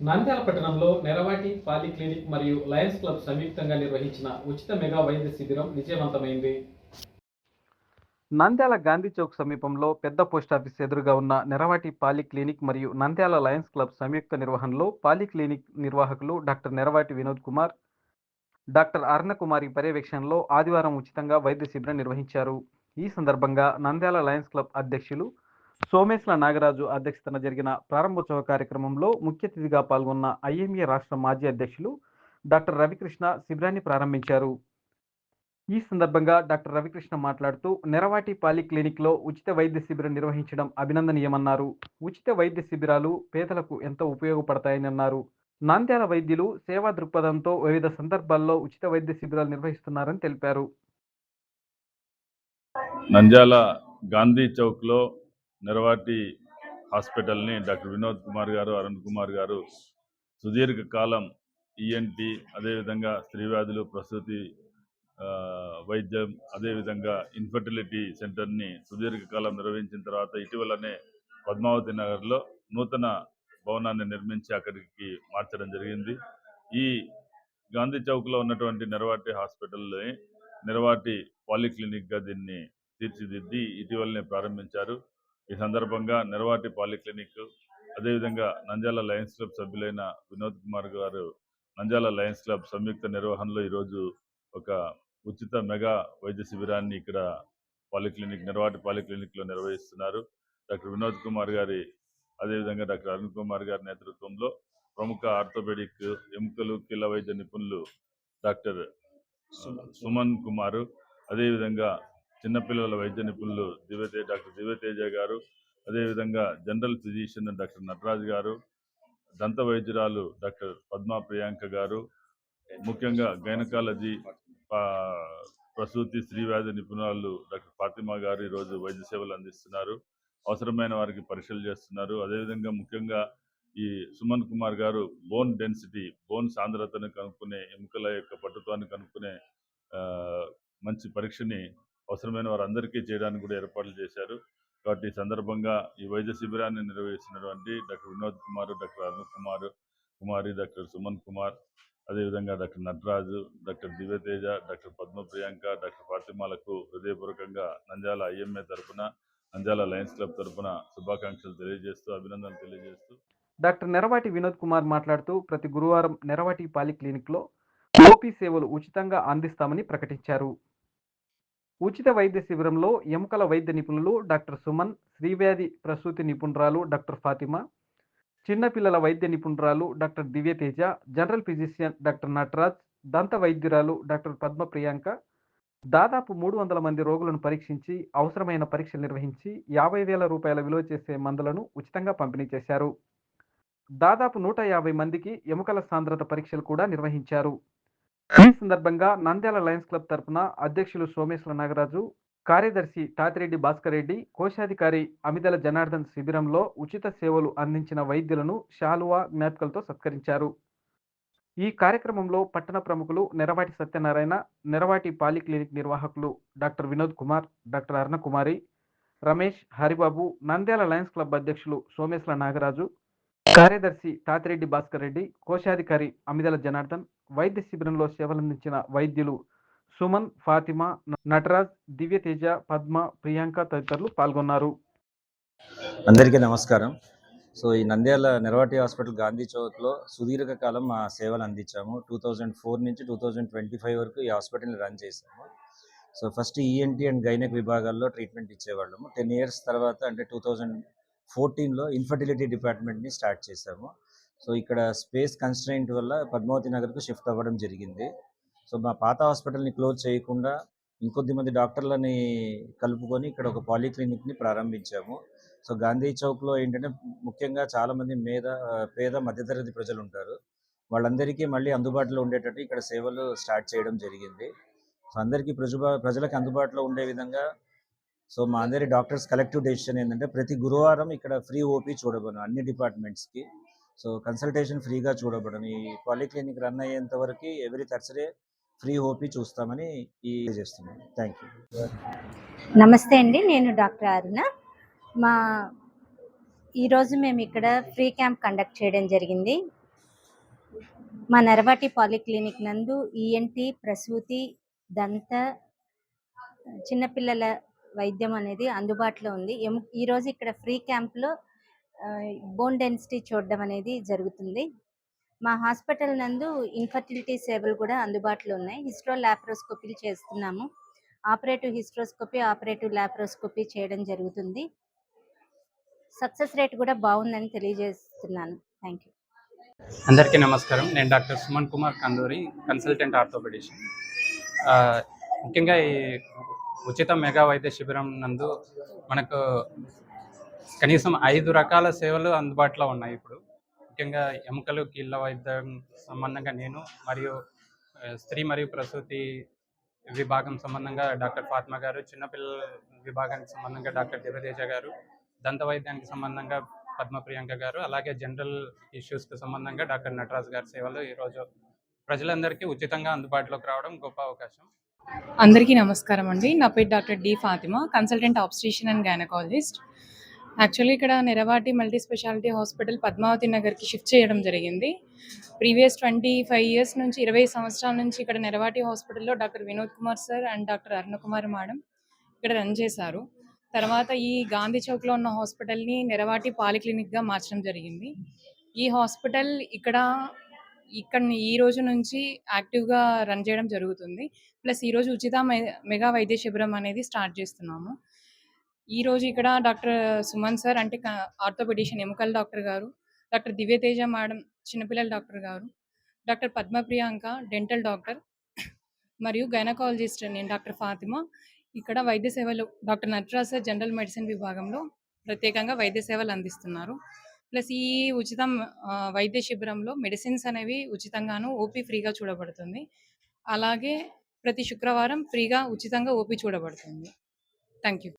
నంద్యాల పట్టణంలో Neravati poly clinic మరియు Lions club సంయుక్తంగా నిర్వహించిన ఉచిత మెగా వైద్య శిబిరం విజయవంతమైంది. నంద్యాల గాంధీ చౌక్ సమీపంలో పెద్ద పోస్టాఫీస్ ఎదురుగా ఉన్న నెరవాటి పాలి క్లినిక్ మరియు నంద్యాల లయన్స్ క్లబ్ సంయుక్త నిర్వహణలో పాలి క్లినిక్ నిర్వాహకులు డాక్టర్ నెరవాటి వినోద్ కుమార్ డాక్టర్ అరుణకుమారి పర్యవేక్షణలో ఆదివారం ఉచితంగా వైద్య శిబిరం నిర్వహించారు. ఈ సందర్భంగా నంద్యాల లయన్స్ క్లబ్ అధ్యక్షులు సోమేశ్ల నాగరాజు అధ్యక్షతన జరిగిన ప్రారంభోత్సవ కార్యక్రమంలో ముఖ్య అతిథిగా పాల్గొన్న ఐఎంఏ రాష్ట్ర మాజీ అధ్యక్షులు డాక్టర్ రవికృష్ణ శిబిరాన్ని ప్రారంభించారు. ఈ సందర్భంగా డాక్టర్ రవికృష్ణ మాట్లాడుతూ నెరవాటి పాలి క్లినిక్లో ఉచిత వైద్య శిబిరం నిర్వహించడం అభినందనీయమన్నారు. ఉచిత వైద్య శిబిరాలు పేదలకు ఎంతో ఉపయోగపడతాయని అన్నారు నాంద్యాల వైద్యులు సేవా దృక్పథంతో వివిధ సందర్భాల్లో ఉచిత వైద్య శిబిరాలు నిర్వహిస్తున్నారని తెలిపారు. నంద్యాల గాంధీ చౌక్లో నెరవాటి హాస్పిటల్ని డాక్టర్ వినోద్ కుమార్ గారు అరుణ్ కుమార్ గారు సుదీర్ఘ కాలం ఈఎన్టీ అదేవిధంగా స్త్రీ వ్యాధులు ప్రసూతి వైద్యం అదేవిధంగా ఇన్ఫర్టిలిటీ సెంటర్ని సుదీర్ఘకాలం నిర్వహించిన తర్వాత ఇటీవలనే పద్మావతి నగర్లో నూతన భవనాన్ని నిర్మించి అక్కడికి మార్చడం జరిగింది. ఈ గాంధీ చౌక్లో ఉన్నటువంటి నెరవాటి హాస్పిటల్ని నెరవాటి పాలిక్లినిక్గా దీన్ని తీర్చిదిద్ది ఇటీవలనే ప్రారంభించారు. ఈ సందర్భంగా నెరవాటి పాలిక్లినిక్ అదేవిధంగా నంద్యాల లయన్స్ క్లబ్ సభ్యులైన వినోద్ కుమార్ గారు నంద్యాల లయన్స్ క్లబ్ సంయుక్త నిర్వహణలో ఈరోజు ఒక ఉచిత మెగా వైద్య శిబిరాన్ని ఇక్కడ పాలిక్లినిక్ నెరవాటి పాలిక్లినిక్లో నిర్వహిస్తున్నారు. డాక్టర్ వినోద్ కుమార్ గారి అదేవిధంగా డాక్టర్ అరుణ్ కుమార్ గారి నేతృత్వంలో ప్రముఖ ఆర్థోపెడిక్ ఎముకలు కీళ్ళ వైద్య నిపుణులు డాక్టర్ సుమన్. కుమారు అదేవిధంగా చిన్నపిల్లల వైద్య నిపుణులు దివ్యతే డాక్టర్ దివ్యతేజ గారు అదేవిధంగా జనరల్ ఫిజిషియన్ డాక్టర్ నటరాజ్ గారు దంత వైద్యురాలు డాక్టర్ పద్మా ప్రియాంక గారు ముఖ్యంగా గైనకాలజీ ప్రసూతి స్త్రీ వ్యాధి నిపుణురాలు డాక్టర్ ఫాతిమా గారు ఈరోజు వైద్య సేవలు అందిస్తున్నారు. అవసరమైన వారికి పరీక్షలు చేస్తున్నారు. అదేవిధంగా ముఖ్యంగా ఈ సుమన్ కుమార్ గారు బోన్ డెన్సిటీ బోన్ సాంద్రతను కనుక్కునే ఎముకల యొక్క పట్టుత్వాన్ని కనుక్కునే మంచి పరీక్షని అవసరమైన వారందరికీ చేయడానికి కూడా ఏర్పాట్లు చేశారు. కాబట్టి ఈ సందర్భంగా ఈ వైద్య శిబిరాన్ని నిర్వహిస్తున్నటువంటి doctor Vinod Kumar doctor Arun Kumar Kumari doctor Suman Kumar అదేవిధంగా doctor Nataraju doctor Divyateja doctor Padma Priyanka doctor ఫాతిమాలకు హృదయపూర్వకంగా నంద్యాల ఐఎంఏ తరపున నంద్యాల లయన్స్ క్లబ్ తరపున శుభాకాంక్షలు తెలియజేస్తూ అభినందనలు తెలియజేస్తూ. డాక్టర్ నెరవాటి వినోద్ కుమార్ మాట్లాడుతూ ప్రతి గురువారం నెరవాటి పాలి క్లినిక్లో ఓపీ సేవలు ఉచితంగా అందిస్తామని ప్రకటించారు. ఉచిత వైద్య శిబిరంలో ఎముకల వైద్య నిపుణులు డాక్టర్ సుమన్ శ్రీవ్యాధి ప్రసూతి నిపుణురాలు డాక్టర్ ఫాతిమా చిన్నపిల్లల వైద్య నిపుణురాలు doctor Divyateja general physician doctor Nataraj దంత వైద్యురాలు డాక్టర్ పద్మ ప్రియాంక దాదాపు మూడు వందల మంది రోగులను పరీక్షించి అవసరమైన పరీక్షలు నిర్వహించి యాభై వేల రూపాయల విలువ చేసే మందులను ఉచితంగా పంపిణీ చేశారు. దాదాపు నూట యాభై మందికి ఎముకల సాంద్రత పరీక్షలు కూడా నిర్వహించారు. ఈ సందర్భంగా నంద్యాల లయన్స్ క్లబ్ తరపున అధ్యక్షులు సోమేశ్వర నాగరాజు కార్యదర్శి తాతిరెడ్డి భాస్కర్ రెడ్డి కోశాధికారి అమిదల జనార్దన్ శిబిరంలో ఉచిత సేవలు అందించిన వైద్యులను శాలువా జ్ఞాపికలతో సత్కరించారు. ఈ కార్యక్రమంలో పట్టణ ప్రముఖులు నెరవాటి సత్యనారాయణ నెరవాటి పాలి క్లినిక్ నిర్వాహకులు doctor Vinod Kumar doctor Arunakumari Ramesh Haribabu Nandyal lions club అధ్యక్షులు సోమేశ్వర నాగరాజు కార్యదర్శి తాతిరెడ్డి భాస్కర్ రెడ్డి కోశాధికారి అమిదల జనార్దన్ వైద్య శిబిరంలో సేవలందించిన వైద్యులు సుమన్ ఫాతిమా నటరాజ్ దివ్యతేజ పద్మ ప్రియాంక తదితరులు పాల్గొన్నారు. అందరికీ నమస్కారం. సో ఈ నంద్యాల నెరవాటి హాస్పిటల్ గాంధీ చౌక్లో సుదీర్ఘకాలం మా సేవలు అందించాము. టూ థౌజండ్ ఫోర్ నుంచి టూ థౌజండ్ ట్వంటీ ఫైవ్ వరకు ఈ హాస్పిటల్ని రన్ చేసాము so first ENT and gynaec విభాగాల్లో ట్రీట్మెంట్ ఇచ్చేవాళ్ళము. టెన్ ఇయర్స్ తర్వాత అంటే టూ థౌజండ్ ఫోర్టీన్లో ఇన్ఫర్టిలిటీ డిపార్ట్మెంట్ని స్టార్ట్ చేశాము. సో ఇక్కడ స్పేస్ కన్స్ట్రైంట్ వల్ల పద్మావతి నగర్కు షిఫ్ట్ అవ్వడం జరిగింది. సో మా పాత హాస్పిటల్ని క్లోజ్ చేయకుండా ఇంకొద్ది మంది డాక్టర్లని కలుపుకొని ఇక్కడ ఒక పాలిక్లినిక్ని ప్రారంభించాము. సో గాంధీ చౌక్లో ఏంటంటే ముఖ్యంగా చాలా మంది మేధ పేద మధ్యతరగతి ప్రజలు ఉంటారు వాళ్ళందరికీ మళ్ళీ అందుబాటులో ఉండేటట్టు ఇక్కడ సేవలు స్టార్ట్ చేయడం జరిగింది. సో అందరికీ ప్రజ ప్రజలకు అందుబాటులో ఉండే విధంగా సో మా అందరి డాక్టర్స్ కలెక్టివ్ డెసిషన్ ఏంటంటే ప్రతి గురువారం ఇక్కడ ఫ్రీ ఓపీ చూడబోను అన్ని డిపార్ట్మెంట్స్కి. సో కన్సల్టేషన్ ఫ్రీగా చూడబడను. ఈ పాలిక్లినిక్ రన్ అయ్యేంత వరకు ఎవ్రీ థర్స్డే ఫ్రీ ఓపీ చూస్తామని ఈ చేస్తున్నాను. Thank you. నమస్తే అండి. నేను డాక్టర్ అరుణ. మా ఈరోజు మేము ఇక్కడ ఫ్రీ క్యాంప్ కండక్ట్ చేయడం జరిగింది. మా నరవాటి పాలిక్లినిక్ నందు ఈఎన్టి ప్రసూతి దంత చిన్నపిల్లల వైద్యం అనేది అందుబాటులో ఉంది. ఎం ఈరోజు ఇక్కడ ఫ్రీ క్యాంప్లో బోన్ డెన్సిటీ చూడడం అనేది జరుగుతుంది. మా హాస్పిటల్ నందు ఇన్ఫర్టిలిటీ సేవలు కూడా అందుబాటులో ఉన్నాయి. హిస్ట్రో ల్యాప్రోస్కోపీలు చేస్తున్నాము. ఆపరేటివ్ హిస్ట్రోస్కోపీ ఆపరేటివ్ ల్యాప్రోస్కోపీ చేయడం జరుగుతుంది. సక్సెస్ రేట్ కూడా బాగుందని తెలియజేస్తున్నాను. థ్యాంక్ యూ అందరికీ నమస్కారం. నేను doctor Suman Kumar Kanduri consultant orthopaedician ముఖ్యంగా ఈ ఉచిత మెగా వైద్య శిబిరం నందు మనకు కనీసం ఐదు రకాల సేవలు అందుబాటులో ఉన్నాయి ఇప్పుడు. ముఖ్యంగా ఎముకలు కీళ్ళ వైద్యం సంబంధంగా నేను మరియు స్త్రీ మరియు ప్రసూతి విభాగం సంబంధంగా డాక్టర్ ఫాత్మా గారు చిన్నపిల్లల విభాగానికి సంబంధంగా డాక్టర్ దేవదేజ గారు దంత వైద్యానికి సంబంధంగా పద్మ ప్రియాంక గారు అలాగే జనరల్ ఇష్యూస్కి సంబంధంగా డాక్టర్ నటరాజ్ గారి సేవలు ఈరోజు ప్రజలందరికీ ఉచితంగా అందుబాటులోకి రావడం గొప్ప అవకాశం. అందరికీ నమస్కారం అండి. నా పేరు doctor D Fatima consultant obstetrician and gynaecologist. Actually ఇక్కడ Neravati multi speciality hospital Padmavathi నగర్కి షిఫ్ట్ చేయడం జరిగింది. ప్రీవియస్ ట్వంటీ ఫైవ్ ఇయర్స్ నుంచి ఇరవై సంవత్సరాల నుంచి ఇక్కడ నిరవాటి హాస్పిటల్లో doctor Vinod Kumar sir and doctor Aruna Kumar madam ఇక్కడ రన్ చేశారు. తర్వాత ఈ గాంధీ చౌక్లో ఉన్న హాస్పిటల్ని నిరవాటి పాలిక్లినిక్గా మార్చడం జరిగింది. ఈ హాస్పిటల్ ఇక్కడ ఇక్కడ ఈ రోజు నుంచి యాక్టివ్గా రన్ చేయడం జరుగుతుంది. ప్లస్ ఈరోజు ఉచిత మె- మెగా వైద్య శిబిరం అనేది స్టార్ట్ చేస్తున్నాము. ఈ రోజు ఇక్కడ డాక్టర్ సుమన్ సార్ అంటే ఆర్థోపెడిషన్ ఎముకల డాక్టర్ గారు డాక్టర్ దివ్యతేజ మేడం చిన్నపిల్లల డాక్టర్ గారు doctor Padma Priyanka dental doctor మరియు గైనకాలజిస్ట్ నేను డాక్టర్ ఫాతిమా. ఇక్కడ వైద్య సేవలు doctor Nataraj sir general medicine విభాగంలో ప్రత్యేకంగా వైద్య సేవలు అందిస్తున్నారు. ప్లస్ ఈ ఉచితం వైద్య శిబిరంలో మెడిసిన్స్ అనేవి ఉచితంగాను ఓపీ ఫ్రీగా చూడబడుతుంది. అలాగే ప్రతి శుక్రవారం ఫ్రీగా ఉచితంగా ఓపీ చూడబడుతుంది. Thank you